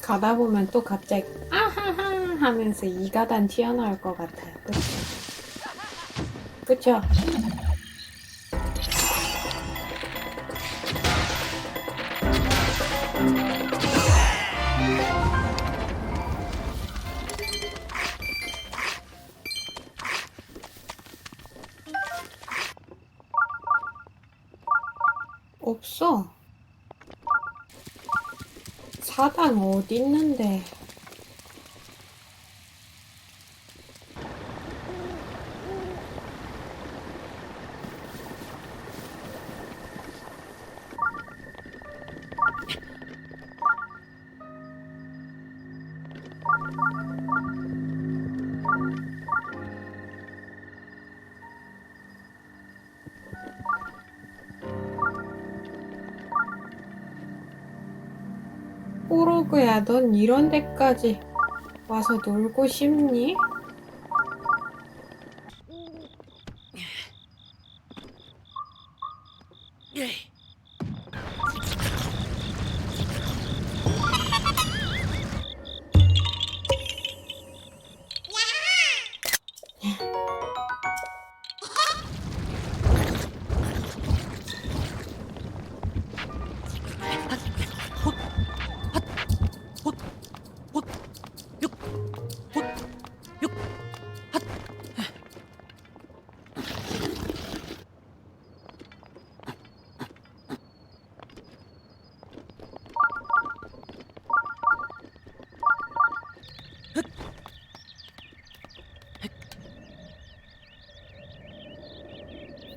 가다 보면 또 갑자기 아하하 하면서 이가단 튀어나올 것 같아요. 그쵸? 그쵸? 있는데? 뽀로그야, 넌 이런 데까지 와서 놀고 싶니?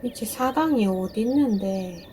이제 사당이 어디 있는데?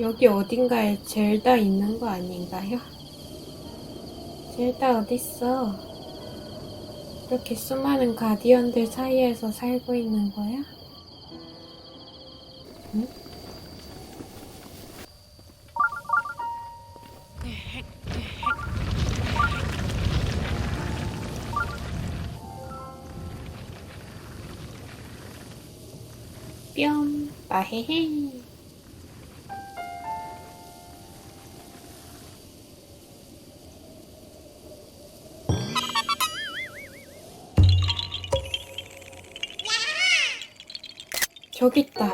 여기 어딘가에 젤다 있는 거 아닌가요? 젤다 어딨어? 이렇게 수많은 가디언들 사이에서 살고 있는 거야? 응? 뿅, 아헤헤. 저기 있다.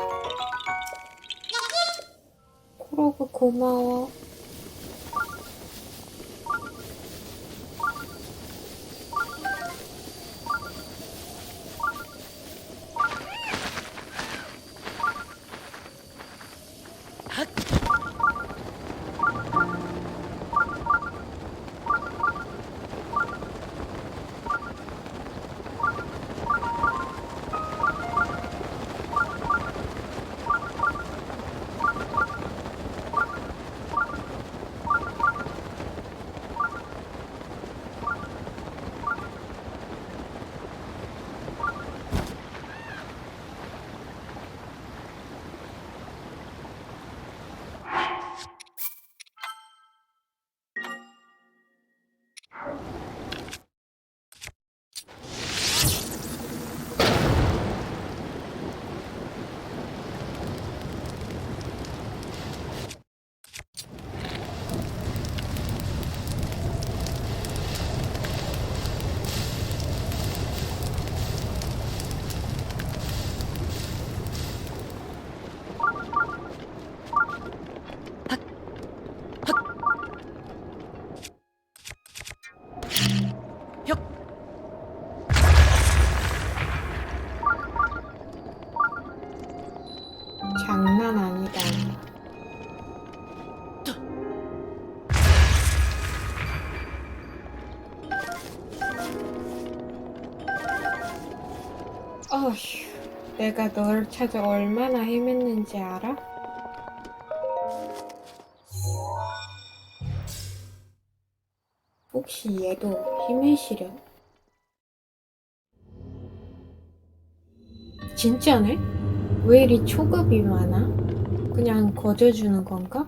코로그 고마워. 내가 널 찾아 얼마나 헤맸는지 알아? 혹시 얘도 힘을 실려? 진짜네? 왜 이리 초급이 많아? 그냥 거저 주는 건가?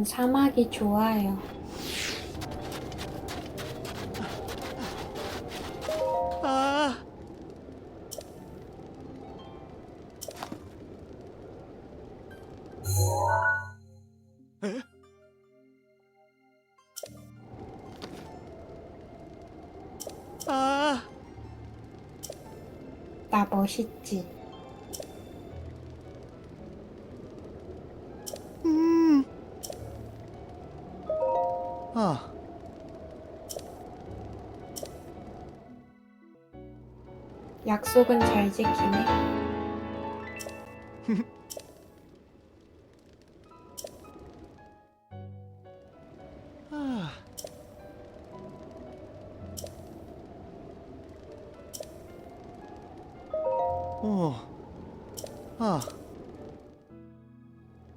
전 사막이 좋아요. 아, 약속은 잘 지키네. 아, 어, 아,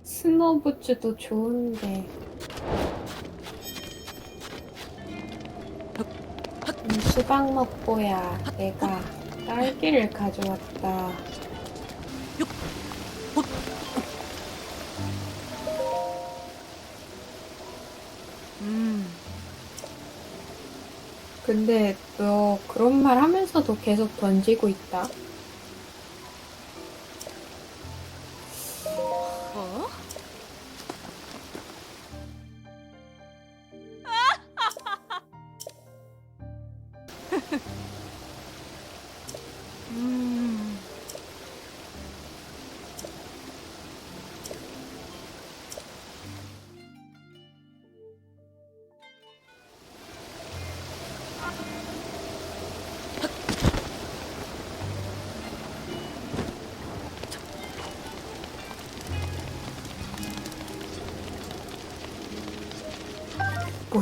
스노부츠도 좋은데. 수박 먹고야 내가 딸기를 가져왔다. 음, 근데 너 그런 말 하면서도 계속 던지고 있다.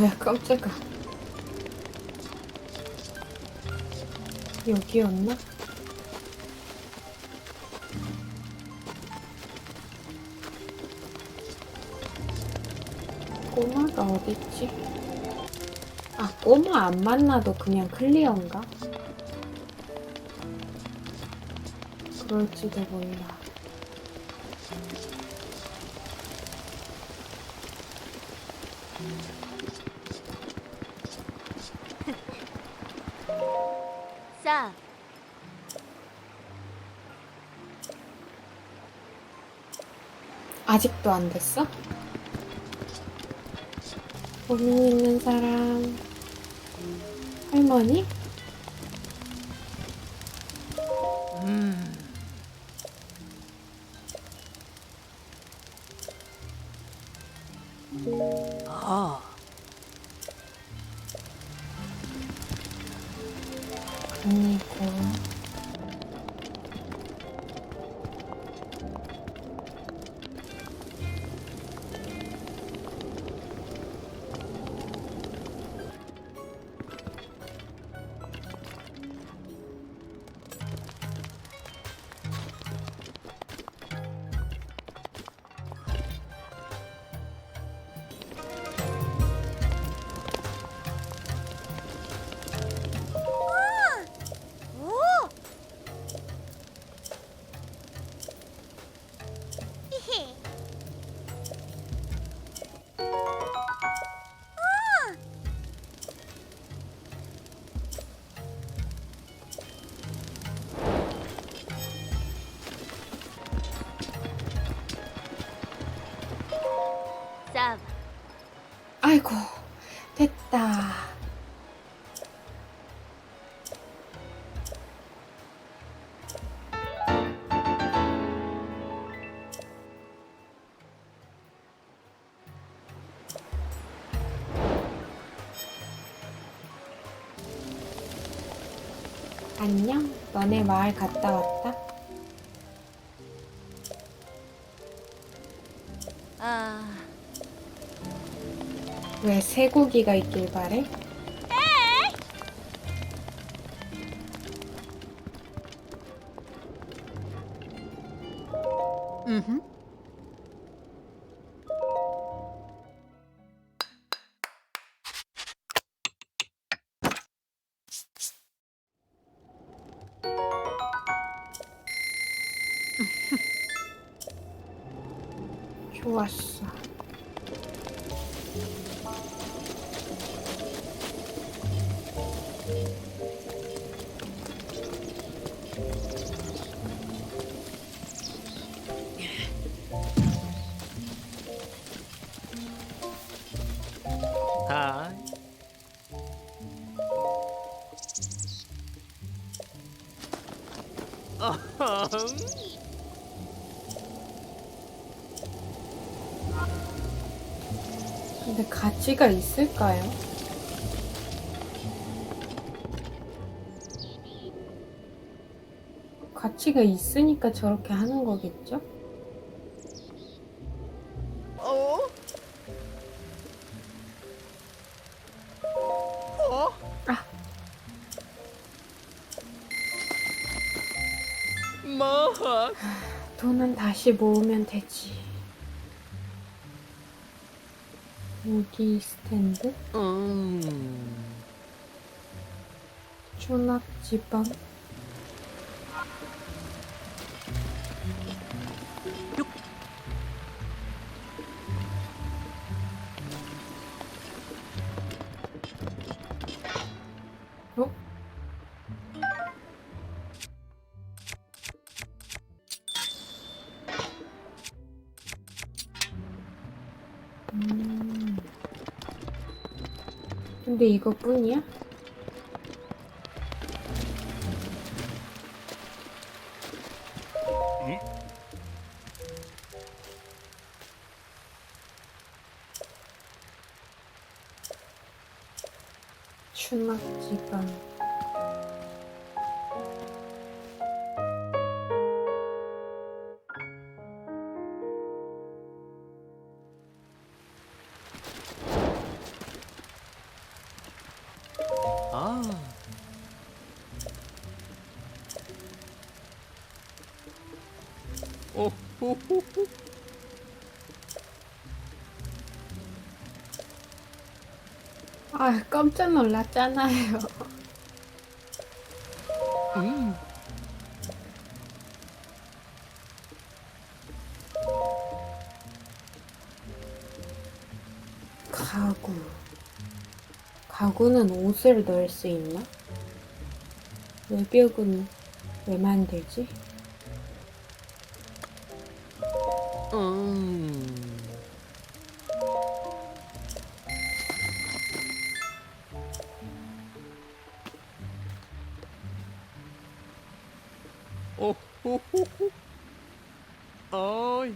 뭐야 깜짝아. 여기였나? 꼬마가 어딨지? 아 꼬마 안 만나도 그냥 클리어인가? 그럴지도 몰라. 아직도 안 됐어? 고민 있는 사람 할머니? 안녕? 너네 마을 갔다 왔다? 아, 왜 쇠고기가 있길 바래? 좋았어. 가치가 있을까요? 가치가 있으니까 저렇게 하는 거겠죠? 어? 어? 아. 뭐? 돈은 다시 모으면 되지. 무기 스탠드? 음. 추납지방? 근데 이거뿐이야? 응? 추납지방. 깜짝 놀랐잖아요. 음. 가구. 가구는 옷을 넣을 수 있나? 외벽은 왜 만들지? 음. 오호호호. 어이.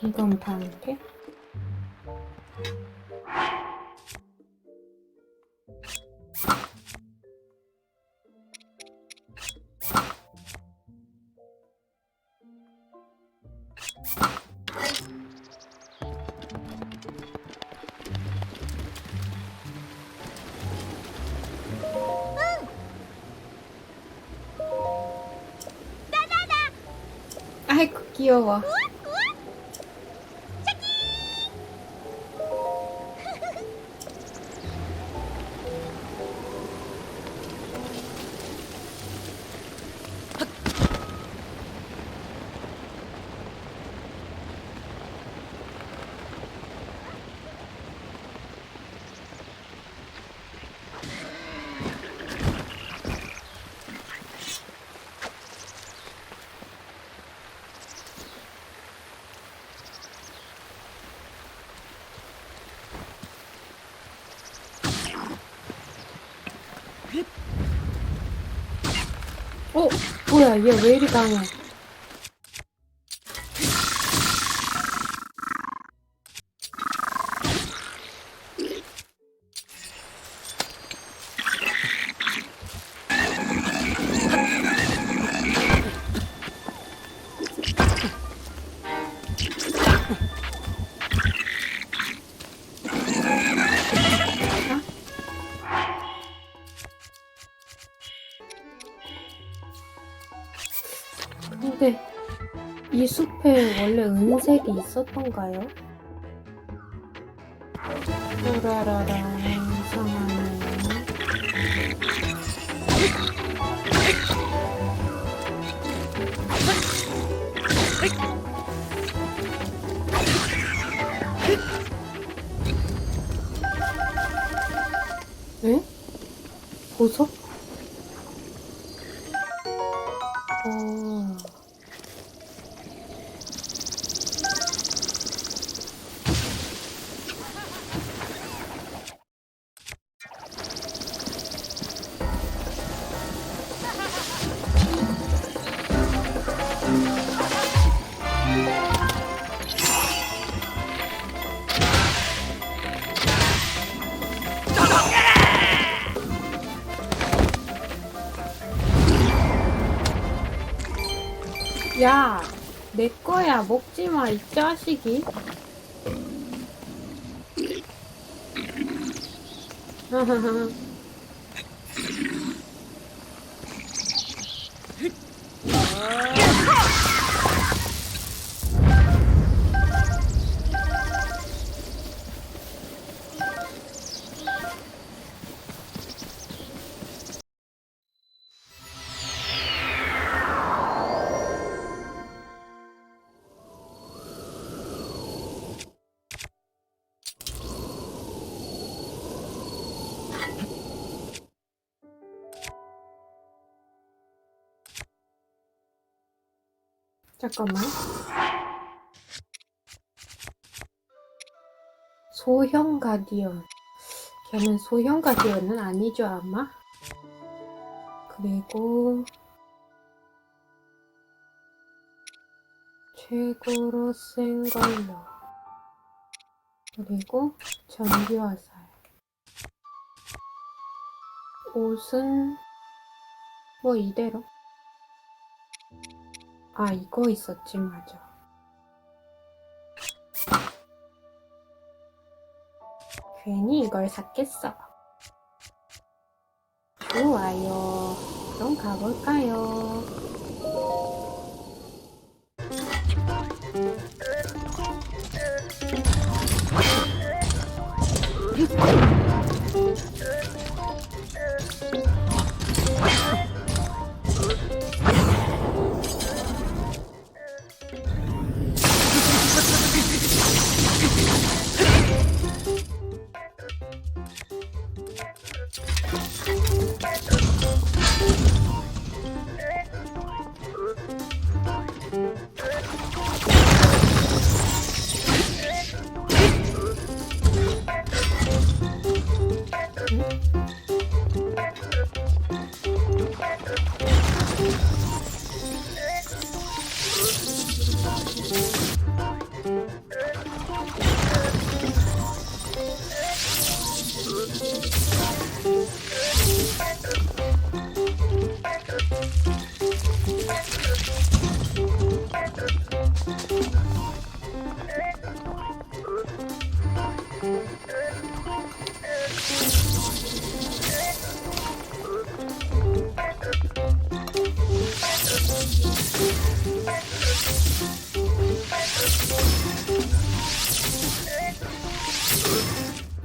이건 방패? 아이고 귀여워. 뭐야, 얘 왜 이리 강해? 이 숲에 원래 은색이 있었던가요? 에? 보석? 야, 내 거야. 먹지 마, 이 자식이. 잠깐만. 소형 가디언. 걔는 소형 가디언은 아니죠, 아마? 그리고 최고로 센 걸로. 그리고 전기화살. 옷은 뭐 이대로. 아, 이거 있었지, 맞아. 괜히 이걸 샀겠어. 좋아요. 그럼 가볼까요?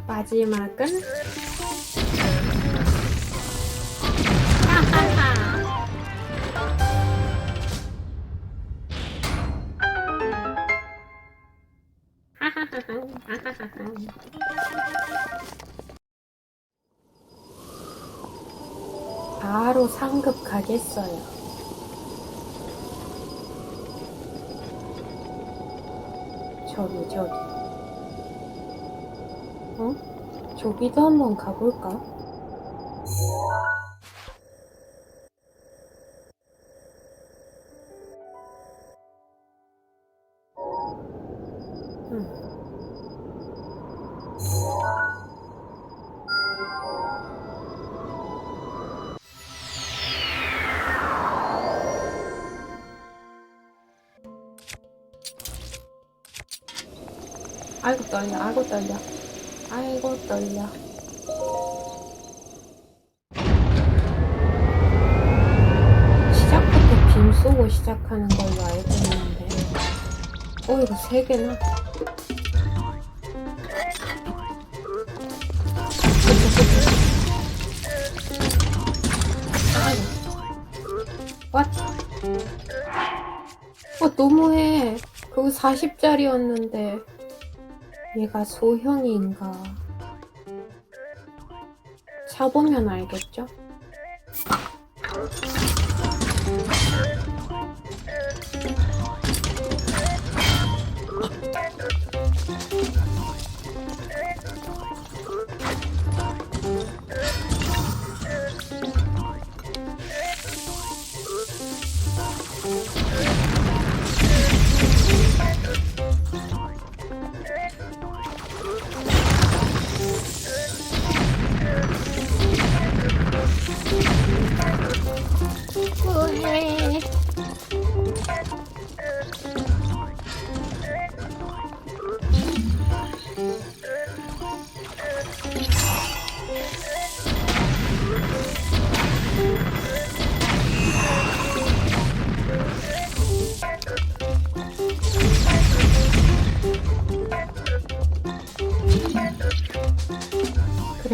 마지막은 가겠어요. 저기 저기. 어? 저기도 한번 가볼까? 아이고 떨려. 아이고 떨려. 아이고 떨려. 시작부터 빔 쏘고 시작하는 걸로 알고 있는데. 어 이거 세 개나? 왓? 어 너무해. 그거 40짜리였는데 얘가 소형인가 사보면 알겠죠?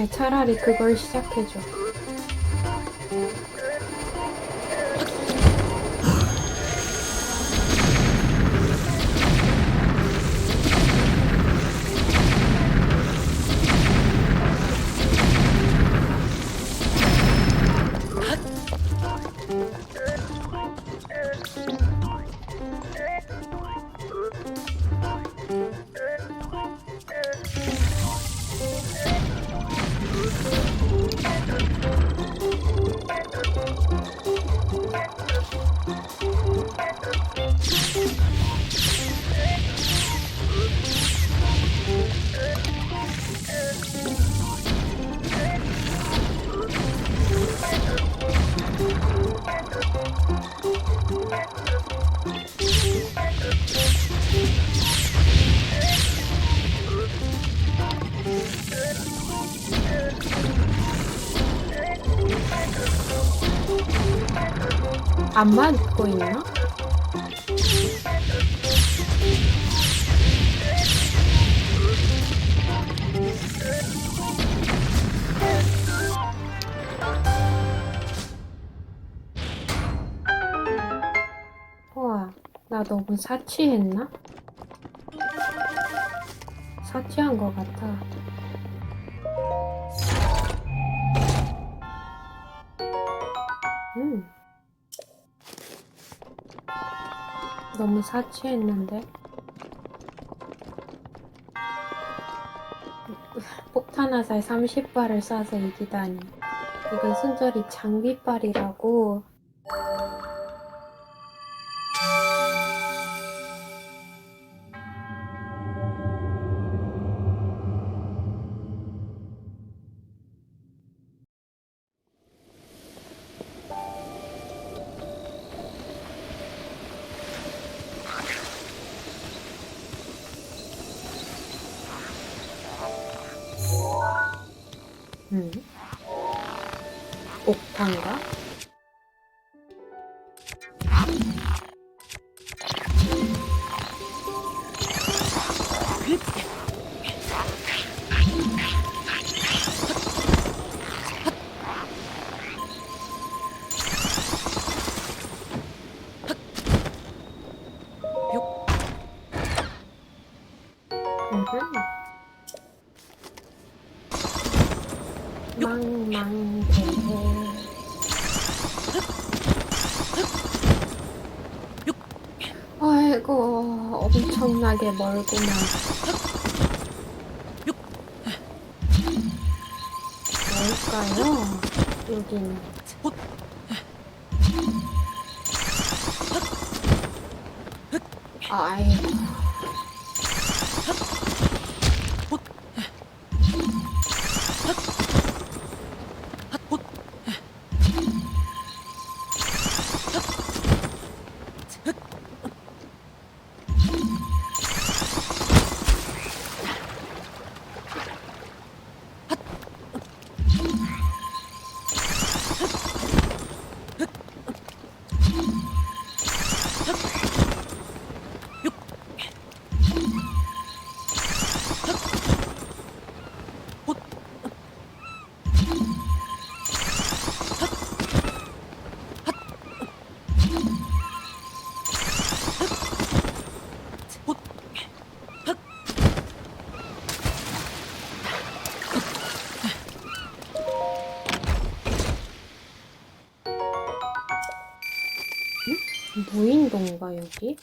차라리 그걸 시작해줘 안 맞고 있나? 우와, 나 너무 사치했나? 사치한 것 같아. 너무 사치했는데. 폭탄 화살 30발을 쏴서 이기다니. 이건 순전히 장비빨이라고. 망망대 아이고 엄청나게 멀구나. 뭘까요? 여기는 아이고 여기?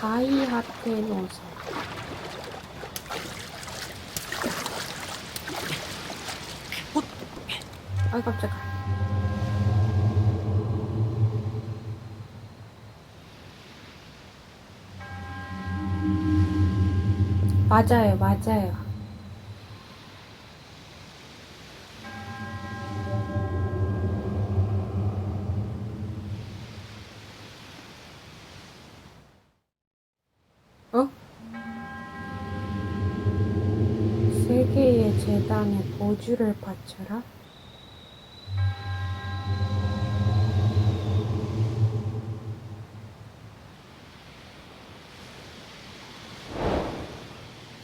사이하테 노선 아이 깜짝아 맞아요 맞아요 어? 세계의 재단에 보주를 바쳐라?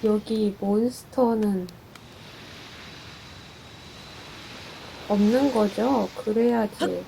여기 몬스터는 없는 거죠? 그래야지